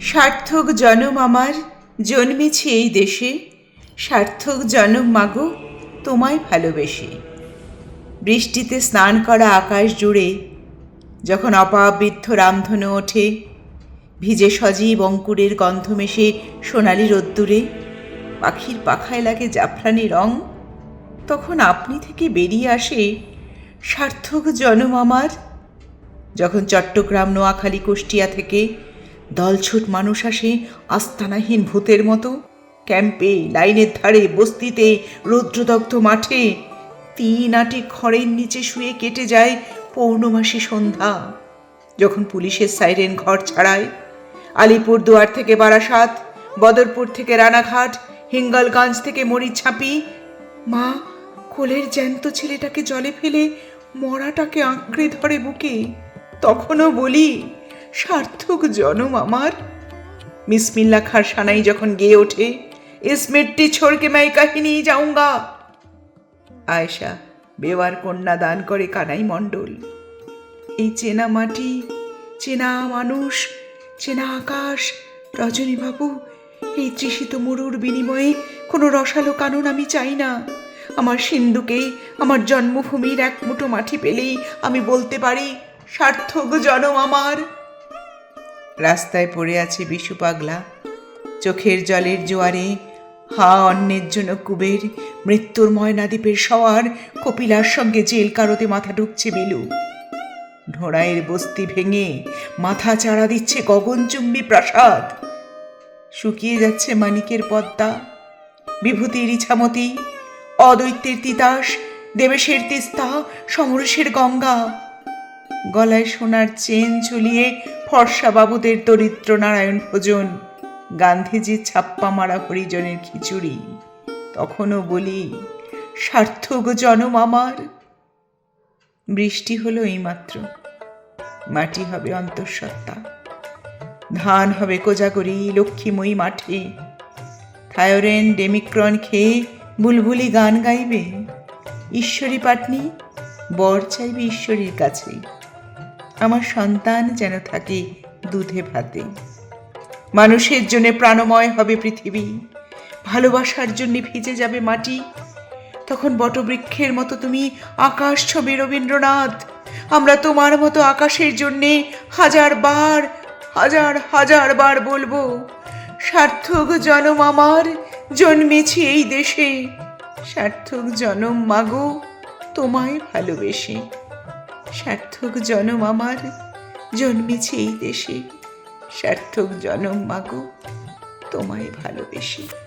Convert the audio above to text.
সার্থক জনম আমার, জন্মেছি এই দেশে। সার্থক জনম মাগো, তোমায় ভালোবেসে। বৃষ্টিতে স্নান করা আকাশ জুড়ে, যখন অপাবৃদ্ধ রামধনু ওঠে, ভিজে সজীব অঙ্কুরের গন্ধ মেশে সোনালি রোদ্দুরে, পাখির পাখায় লাগে জাফরানি রং, তখন আপনি থেকে বেরিয়ে আসে সার্থক জনম আমার। যখন চট্টগ্রাম, নোয়াখালী, কুষ্টিয়া থেকে দলছুট মানুষ আসে আস্তানাহীন ভূতের মতো। ক্যাম্পে, লাইনের ধারে, বস্তিতে, রৌদ্রদগ্ধ মাঠে। তিন আটি খড়ের নিচে শুয়ে কেটে যায় পৌর্ণমাসী সন্ধ্যা। যখন পুলিশের সাইরেন ঘর ছাড়ায়, আলিপুর দুয়ার থেকে বারাসাত, বদরপুর থেকে রানাঘাট, হিঙ্গলগঞ্জ থেকে মরিচাপি মা, কোলের জ্যান্ত ছেলেটাকে জলে ফেলে মরাটাকে আঁকড়ে ধরে বুকে। তখনও বলি সার্থক জনম আমার। মিসমিল্লা খার সানাই যখন গেয়ে ওঠে ইস মিট্টি ছোড়কে মাই কাহিনী যাউঙ্গা। আয়েশা, বেওয়ার কন্যা দান করে কানাই মণ্ডল। এই চেনা মাটি, চেনা মানুষ, চেনা আকাশ রজনীবাবু এই তৃষিত মরুর বিনিময়ে কোনো রসালো কানুন আমি চাই না। আমার সিন্ধুকে, আমার জন্মভূমির এক মুঠো মাটি পেলেই আমি বলতে পারি, সার্থক জনম আমার। রাস্তায় পড়ে আছে বিশু পাগলা। চোখের জলের জোয়ারে হা অন্যের জন্য কুবের মৃত্যুর ময়নাদ্বীপের সওয়ার কপিলার সঙ্গে জেল কারোতে মাথা ঢুকছে বিলু। ঢোড়াইয়ের বস্তি ভেঙে মাথা চাড়া দিচ্ছে গগনচুম্বী প্রাসাদ। শুকিয়ে যাচ্ছে মানিকের পদ্মা। বিভূতির ইছামতি অদৈত্যের তিতাস, দেবেশের তিস্তা, সমরেশের গঙ্গা। গলায় সোনার চেন ঝুলিয়ে ফর্সা বাবুদের দরিদ্র নারায়ণ ভোজন। গান্ধীজির ছাপ্পা মারা হরিজনের খিচুড়ি। তখনও বলি, সার্থক জনম আমার। বৃষ্টি হলো এইমাত্র। মাটি হবে অন্তঃসত্ত্বা। ধান হবে কোজাগরি লক্ষ্মীময়ী মাঠে। থায়োরেন, ডেমিক্রন খেয়ে বুলবুলি গান গাইবে। ঈশ্বরী পাটনি, বর চাইবে ঈশ্বরীর কাছে। আমার সন্তান যেন থাকে দুধে ভাতে। মানুষের জন্য প্রাণময় হবে পৃথিবী। ভালোবাসার জন্য ভিজে যাবে মাটি। তখন বটবৃক্ষের মতো তুমি আকাশ ছবি রবীন্দ্রনাথ। আমরা তোমার মতো আকাশের জন্যে হাজার বার, হাজার হাজার বার বলব, সার্থক জনম আমার জন্মেছি এই দেশে। সার্থক জনম মাগো, তোমায় ভালোবেসে। সার্থক জনম আমার জন্মেছে এই দেশে। সার্থক জনম মাগো তোমায় ভালোবেসে।